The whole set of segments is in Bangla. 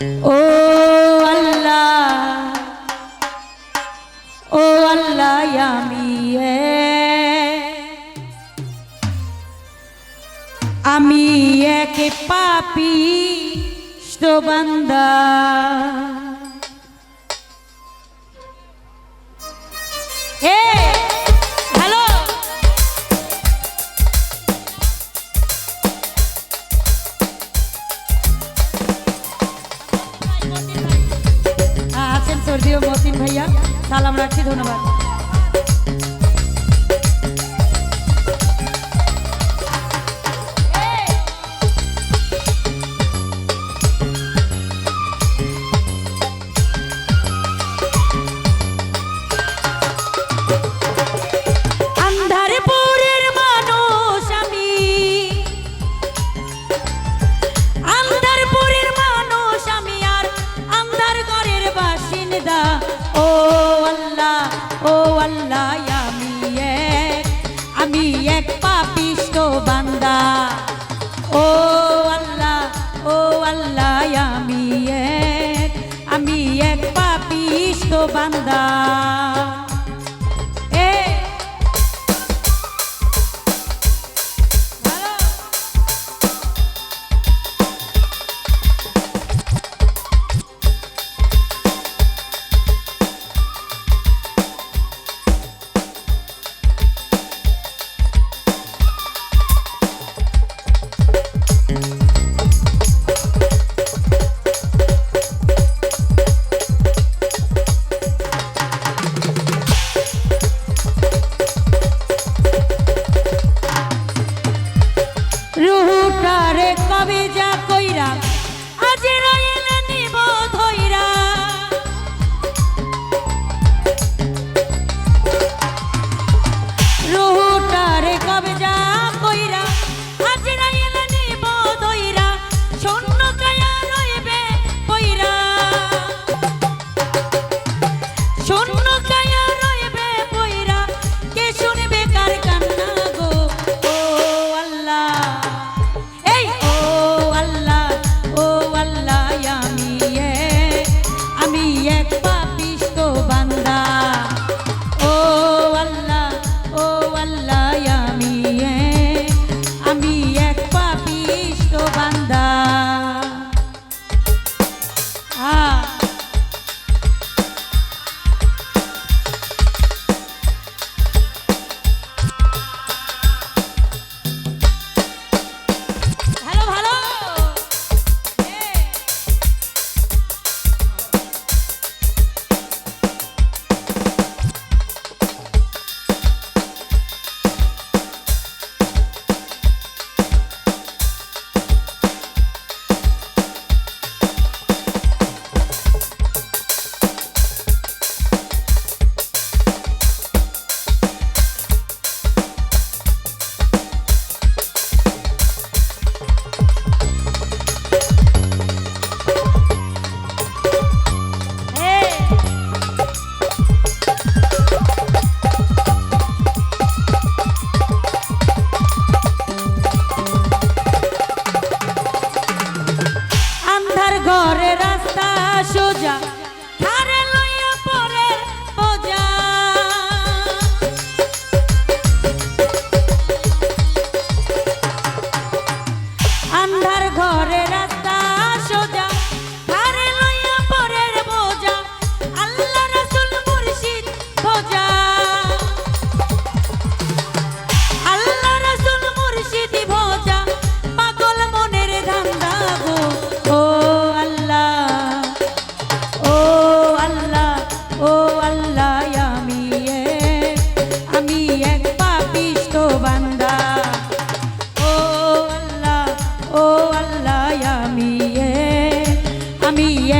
ও আল্লাহ ও আল্লাহ আমি আমি এক পাপি বান্দা। আছেন সর্দিও মতিন ভাইয়া। সালাম রাখছি ধন্যবাদ। বান্দা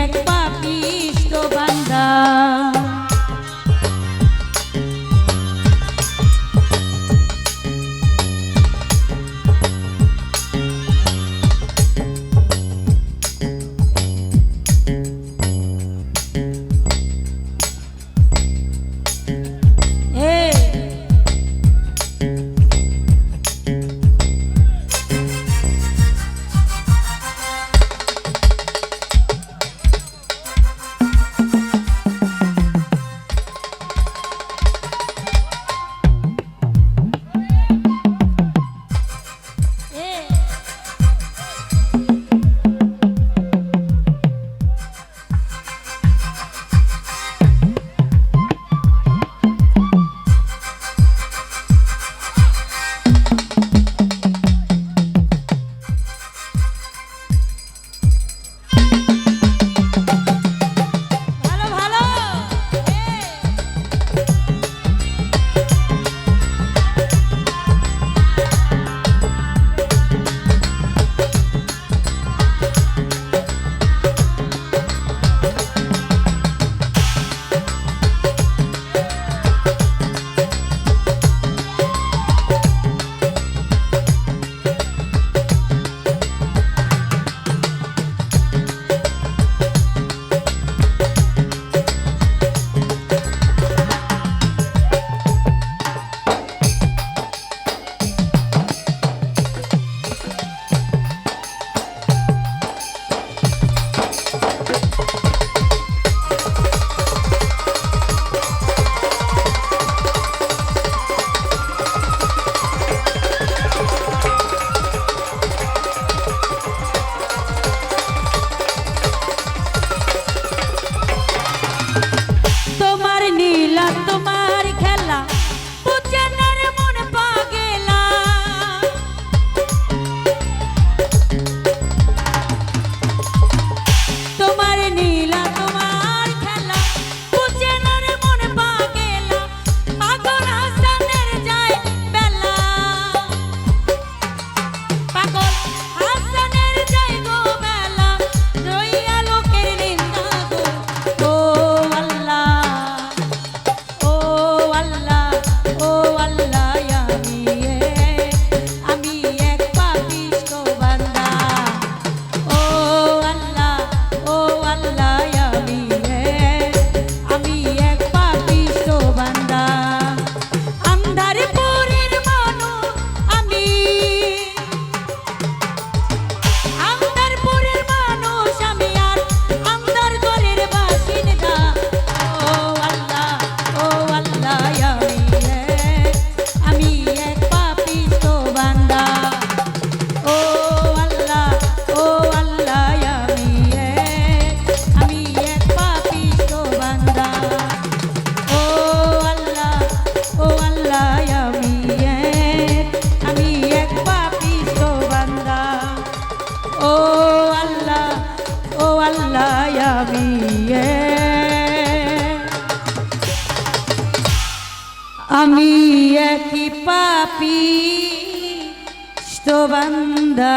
এক পাপিষ্ট বান্দা। বান্দা